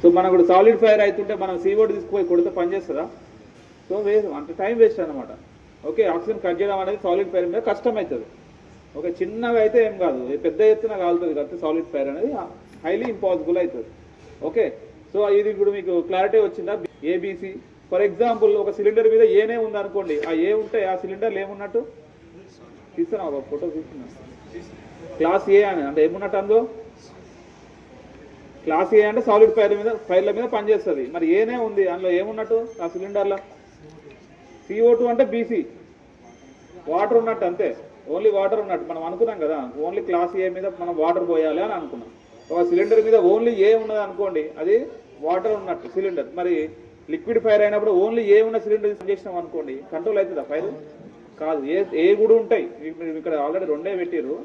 So మనకు కూడా solid fire అవుతుంటే మనం సీఓడి తీసుకుపోయి కొడితే పనిచేస్తుందా సో వేస్ట్ అంటే టైం వేస్ట్ అనమాట ఓకే ఆక్సిజన్ కట్ చేయడం అనేది సాలిడ్ ఫైర్ మీద కష్టం అవుతుంది ఓకే చిన్నగా అయితే ఏం కాదు. పెద్ద ఎత్తున కాలుతుంది కాబట్టి సాలిడ్ ఫైర్ అనేది హైలీ ఇంపాసిబుల్ అవుతుంది. ఓకే సో ఇది ఇప్పుడు మీకు క్లారిటీ వచ్చిందా? ఏబీసీ ఫర్ ఎగ్జాంపుల్ ఒక సిలిండర్ మీద ఏనే ఉంది అనుకోండి ఆ ఏ ఉంటే ఆ సిలిండర్లు ఏమున్నట్టు? తీస్తున్నా ఒక ఫోటో తీస్తున్నా క్లాస్ ఏ అని అంటే ఏమున్నట్టు అందులో? క్లాస్ ఏ అంటే సాలిడ్ ఫైర్ మీద ఫైర్ల మీద పనిచేస్తుంది మరి ఏనే ఉంది అందులో ఏమున్నట్టు? ఆ సిలిండర్లో సిఓ టూ అంటే బీసీ వాటర్ ఉన్నట్టు అంతే. ఓన్లీ వాటర్ ఉన్నట్టు. మనం అనుకున్నాం కదా ఓన్లీ క్లాస్ ఏ మీద మనం వాటర్ పోయాలి అని అనుకున్నాం. ఒక సిలిండర్ మీద ఓన్లీ ఏ ఉన్నది అనుకోండి అది వాటర్ ఉన్నట్టు సిలిండర్ మరి లిక్విడ్ ఫైర్ అయినప్పుడు ఓన్లీ ఏ ఉన్న సిలిండర్ చేసినాం అనుకోండి కంట్రోల్ అవుతుందా ఫైర్ కాదు. ఏ ఏ కూడా ఉంటాయి. మీరు ఇక్కడ ఆల్రెడీ రెండే పెట్టారు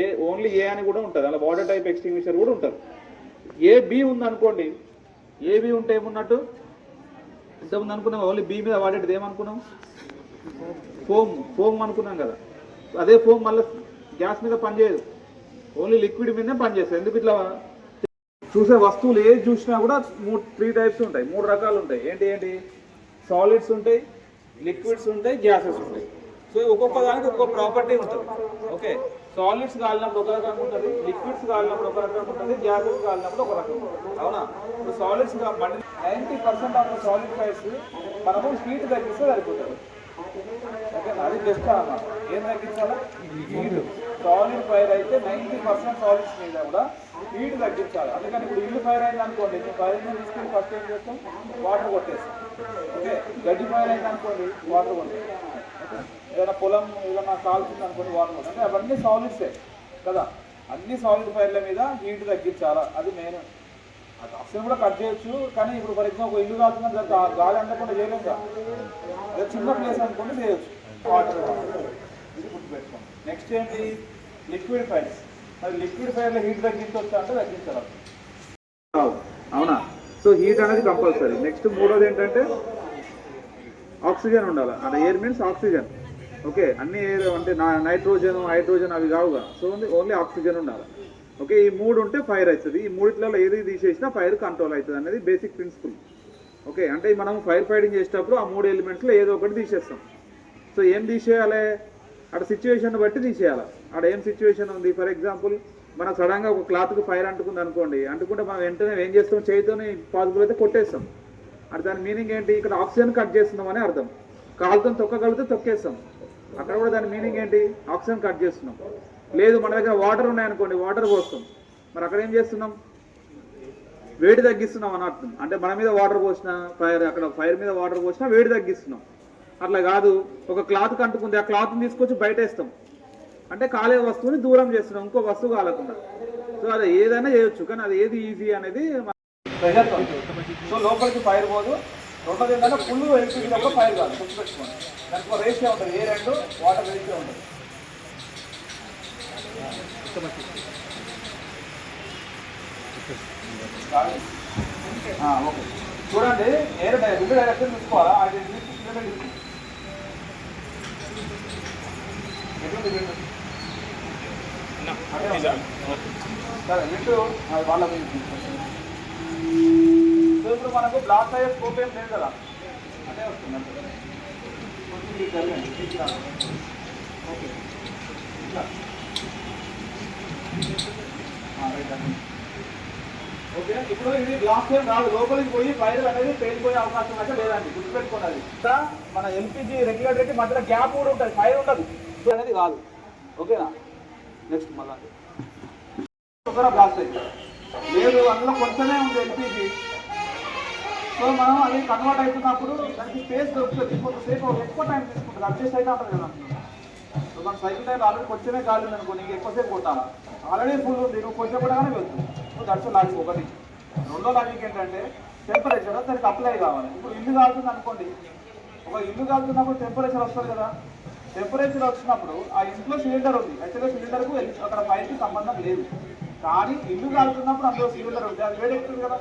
ఏ ఓన్లీ ఏ అని కూడా ఉంటుంది. అలా వాటర్ టైప్ ఎక్స్టింగ్విషర్ కూడా ఉంటుంది. ఏ బి ఉందనుకోండి ఏ బి ఉంటే ఏమున్నట్టు? ఇంతకుముందు అనుకున్నాం ఓన్లీ బి మీద వాడేది ఏమనుకున్నాం? ఫోమ్ ఫోమ్ అనుకున్నాం కదా. అదే ఫోమ్ మళ్ళీ గ్యాస్ మీద పనిచేయదు ఓన్లీ లిక్విడ్ మీదనే పనిచేస్తుంది ఎందుకు ఇట్లా? చూసే వస్తువులు ఏది చూసినా కూడా మూడు త్రీ టైప్స్ ఉంటాయి. మూడు రకాలు ఉంటాయి. ఏంటి ఏంటి? సాలిడ్స్ ఉంటాయి లిక్విడ్స్ ఉంటాయి గ్యాసెస్ ఉంటాయి. సో ఒక్కొక్క దానికి ఒక్కొక్క ప్రాపర్టీ ఉంటుంది. ఓకే సాలిడ్స్ కాలినప్పుడు ఒక రకంగా ఉంటుంది లిక్విడ్స్ కాలినప్పుడు ఒక రకంగా ఉంటుంది గ్యాసెస్ కాలినప్పుడు ఒక రకంగా ఉంటుంది. అవునా? ఇప్పుడు solids ninety percent of solid fires మనము హీట్ తగ్గిస్తే సరిపోతుంది. ఓకే అది బెస్ట్ అన్నమాట. ఏం తగ్గించాలా? హీట్ సాలిడ్ ఫైర్ అయితే నైంటీ పర్సెంట్ సాలిడ్స్ మీద కూడా హీట్ తగ్గించాలి. అందుకని ఇప్పుడు ఇల్లు ఫైర్ అయింది అనుకోండి ఇప్పుడు ఫైర్ తీసుకుని ఫస్ట్ ఏం చేస్తాం? వాటర్ కొట్టేస్తాం. ఓకే గడ్డి ఫైర్ అయింది అనుకోండి వాటర్ కొట్టేస్తాం. పొలం ఏదైనా కాల్చింది అనుకోండి వాటర్ అంటే అవన్నీ సాలిడ్సే కదా. అన్ని సాలిడ్ ఫైర్ల మీద హీట్ తగ్గించాలా? అది మెయిన్ అది ఆక్సిజన్ కూడా కట్ చేయొచ్చు కానీ ఇప్పుడు ఫర్ ఎగ్జాంపుల్ ఇల్లు కాల్చిందని గాలి అందకుండా చేయలేం కదా. అదే చిన్న ప్లేస్ అనుకోండి చేయొచ్చు. వాటర్ గుర్తుపెట్టుకోండి నెక్స్ట్ ఏంటి? లిక్విడ్ ఫైర్స్ మరి లిక్విడ్ ఫైర్లో హీట్ తగ్గించవచ్చు అంటే తగ్గించాలి అవునా? సో హీట్ అనేది కంపల్సరీ నెక్స్ట్ మూడోది ఏంటంటే ఆక్సిజన్ ఉండాలి. అంటే ఎయిర్ మీన్స్ ఆక్సిజన్ ఓకే అన్ని అంటే నా నైట్రోజన్ హైడ్రోజన్ అవి కావుగా. సో ఓన్లీ ఆక్సిజన్ ఉండాలి. ఓకే ఈ మూడు ఉంటే ఫైర్ అవుతుంది ఈ మూడిట్లలో ఏది తీసేసినా ఫైర్ కంట్రోల్ అవుతుంది అనేది బేసిక్ ప్రిన్సిపల్. ఓకే అంటే మనం ఫైర్ ఫైటింగ్ చేసేటప్పుడు ఆ మూడు ఎలిమెంట్స్లో ఏదో ఒకటి తీసేస్తాం. సో ఏం తీసేయాలి? అక్కడ సిచ్యువేషన్ బట్టి తీసేయాలి. అక్కడ ఏం సిచ్యువేషన్ ఉంది? ఫర్ ఎగ్జాంపుల్ మనం సడన్గా ఒక క్లాత్కి ఫైర్ అంటుకుంది అనుకోండి. అంటుకుంటే మనం వెంటనే ఏం చేస్తాం? చేయితోనే పాజిబుల్ అయితే కొట్టేస్తాం. అంటే దాని మీనింగ్ ఏంటి? ఇక్కడ ఆక్సిజన్ కట్ చేస్తున్నాం అని అర్థం. కాలుతో తొక్కగలిగితే తొక్కేస్తాం. అక్కడ కూడా దాని మీనింగ్ ఏంటి? ఆక్సిజన్ కట్ చేస్తున్నాం. లేదు మన దగ్గర వాటర్ ఉన్నాయనుకోండి వాటర్ పోస్తాం. మరి అక్కడ ఏం చేస్తున్నాం? వేడి తగ్గిస్తున్నాం అని అర్థం అంటే మన మీద వాటర్ పోసినా ఫైర్ అక్కడ ఫైర్ మీద వాటర్ పోసినా వేడి తగ్గిస్తున్నాం. అట్లా కాదు ఒక క్లాత్ కంటుకుంది ఆ క్లాత్ని తీసుకొచ్చి బయట వేస్తాం అంటే కాలే వస్తువుని దూరం చేస్తున్నాం ఇంకో వస్తువు కాలకుండా. సో అది ఏదైనా చేయొచ్చు కానీ అది ఏది ఈజీ అనేది ప్రెషర్ సో లోపలికి ఫైర్ పోదు. రెండోది ఏంటంటే ఫుల్ ఎల్పిజీ తప్ప ఫైర్ కాదు. గుర్తుపెట్టుకోండి దానికి ఒక రేషియో ఉంటుంది. ఏ రెండు వాటర్ రేషియో ఉంటుంది. ఓకే. చూడండి ఏరు రెండు డైరెక్షన్ చూసుకోవాలా? అది తీసుకుంటే? సరే అది వాళ్ళ ఇప్పుడు మనకు బ్లాక్ అయ్యే స్కోప్ ఏం లేదు కదా. అదే వస్తుంది ఓకే. ఇట్లా. రైట్ అండి. ఓకే ఇప్పుడు ఇది గ్లాస్ ఏం రాదు లోపలికి పోయి ఫైర్ అనేది పేలిపోయే అవకాశం అయితే లేదండి. గుర్తుపెట్టుకోండి ఇంకా మన ఎల్పిజి రెగ్యులేటర్కి మధ్యలో గ్యాప్ కూడా ఉంటుంది. ఫైర్ ఉండదు. అనేది కాదు ఓకేనా? నెక్స్ట్ మళ్ళీ. ఒకరా బ్లాస్ట్ అయింది. లేదు అందులో కొంచెమే ఉంది ఎల్పిజి సో మనం అది కన్వర్ట్ అవుతున్నప్పుడు దానికి స్పేస్ దొరుకుతుంది. కొంతసేపు ఎక్కువ టైం తీసుకుంటుంది. అడ్జస్ట్ అయితే ఉంటుంది కదా. సో మన సైకిల్ టైం ఆల్రెడీ కొంచెమే కాలేదు అనుకో నీకు ఎక్కువసేపు కొట్టాలా? ఆల్రెడీ ఫుల్ ఉంది. నువ్వు కొంచెం కూడా వెళ్తుంది సో దట్స్ లాజిక్ ఒకటి. రెండో లాజిక్ ఏంటంటే టెంపరేచర్ దానికి అప్లై కావాలి. ఇప్పుడు ఇల్లు కాలుతుంది అనుకోండి. ఒక ఇల్లు కాలుతున్నప్పుడు టెంపరేచర్ వస్తుంది కదా. టెంపరేచర్ వచ్చినప్పుడు ఆ ఇంట్లో సిలిండర్ ఉంది. యాక్చువల్గా సిలిండర్కు అక్కడ ఫైర్కి సంబంధం లేదు. కానీ ఇల్లు కాలుతున్నప్పుడు అందులో సిలిండర్ ఉంది. అది వేడెక్కుతుంది కదా.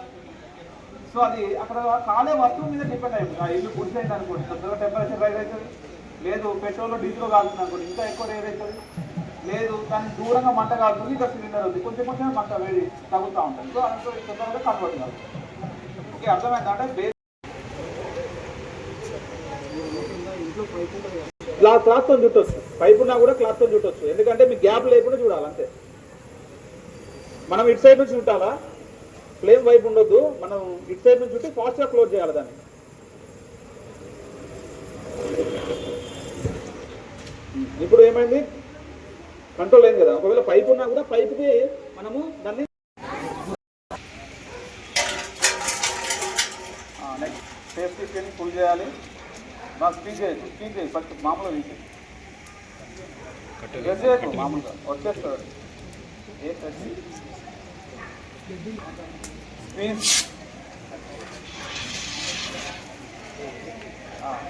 సో అది అక్కడ కాలే వస్తువు మీద డిపెండ్ అయింది ఆ ఇల్లు గుడిసైంది అనుకోండి. తొందరగా టెంపరేచర్ రైజ్ అవుతుంది. లేదు పెట్రోల్ డీజిల్ కాలుతుంది అనుకోండి. ఇంకా ఎక్కువ రేజ్ అవుతుంది. లేదు దానికి దూరంగా మంట కాలుతుంది. ఇంకా సిలిండర్ ఉంది. కొంచెం కొంచెం మంట వేడి తగ్గుతూ ఉంటుంది. సో అందులో తొందరగా కన్వర్ట్ కాదు. ఓకే అర్థమైంది? అంటే బేస్ క్లాత్ క్లాత్తో చుట్టొచ్చు. పైపు ఉన్నా కూడా క్లాత్తో చుట్టొచ్చు. ఎందుకంటే మీకు గ్యాప్ లేకుండా చూడాలి అంతే. మనం ఇటు సైడ్ నుంచి చుట్టాలా? ప్లేన్ వైపు ఉండొద్దు. మనం ఇటు సైడ్ నుంచి చుట్టి ఫాస్ట్గా క్లోజ్ చేయాలి దాన్ని. ఇప్పుడు ఏమైంది? కంట్రోల్ అయింది కదా. ఒకవేళ పైపు ఉన్నా కూడా పైపుకి మనము దాన్ని నెక్స్ట్ సేఫ్టీ స్క్రీన్ ఫుల్ చేయాలి. బాగా స్పీడ్ చేయొచ్చు స్పీడ్ చేయి. ఫస్ట్ మామూలుగా తీసి ప్రెస్ చేయకు మామూలుగా. వచ్చేస్తుంది. ఏ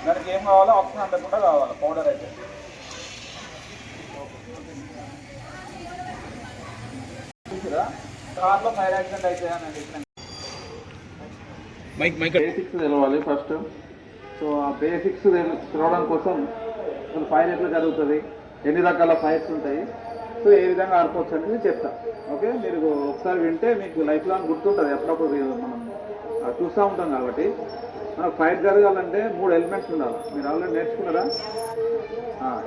దానికి ఏం కావాలో ఆప్షన్ కూడా కావాలి పౌడర్ అయితే చూసారా కార్లో ఫైర్ యాక్సిడెంట్ అయితే అని చెప్పిన మైక్ మైక్ బేసిక్స్ తెలవాలి ఫస్ట్ సో ఆ బేసిక్స్ తెలవడం కోసం అసలు ఫైర్ ఎట్లా జరుగుతుంది? ఎన్ని రకాల ఫైర్స్ ఉంటాయి? సో ఏ విధంగా ఆడుకోవచ్చు అనేది నేను ఓకే మీరు ఒకసారి వింటే మీకు లైఫ్ లాంగ్ గుర్తుంటుంది. ఎప్పుడప్పుడు మనం చూస్తూ ఉంటాం కాబట్టి. మనకు ఫైర్ జరగాలంటే మూడు ఎలిమెంట్స్ ఉండాలి. మీరు ఆల్రెడీ నేర్చుకున్నారా?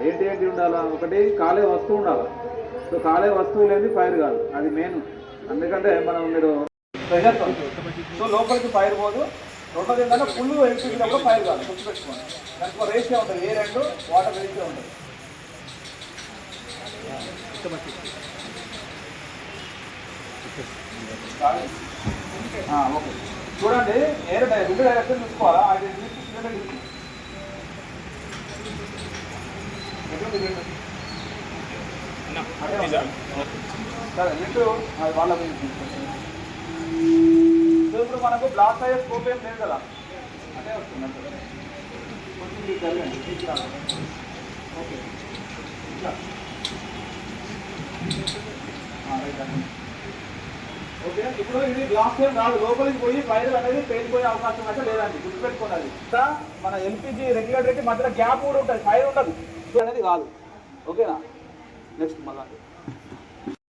ఏంటి ఏంటి ఉండాలా? ఒకటి కాలే వస్తువు ఉండాలి. సో కాలే వస్తువు లేని ఫైర్ కాదు. అది మెయిన్. ఎందుకంటే మనం మీరు ప్రెషర్ సో లోపలికి ఫైర్ పోదు. రెండోది ఏంటంటే ఫుల్ వెళ్ళిపోయినప్పుడు ఫైర్ కాదు. గుర్తుపెట్టుకోండి. దానికి రేసే రేషియో ఉంటుంది. ఏ రెండు వాటర్ రేషియో ఉంటుంది. ఆ, ఓకే చూడండి డై- రెండు డైరెక్షన్ చూసుకోవాలా అది? సరే ఇటు అది వాళ్ళ ఇప్పుడు మనకు బ్లాక్ అయ్యే స్కోప్ ఏం లేదు కదా అదే వస్తుంది. కొంచెం. ఓకే ఇట్లా. ఓకే ఇప్పుడు ఇది గ్లాస్ ఫ్లేమ్ కాదు లోపలికి పోయి ఫైర్ అనేది పేలిపోయే అవకాశం అయితే లేదండి గుర్తుపెట్టుకోవాలి ఇంకా మన ఎల్పిజి రెగ్యులేటర్కి మధ్యలో గ్యాప్ కూడా ఉంటుంది ఫైర్ ఉండదు. అనేది కాదు. ఓకేనా? నెక్స్ట్ మళ్ళీ.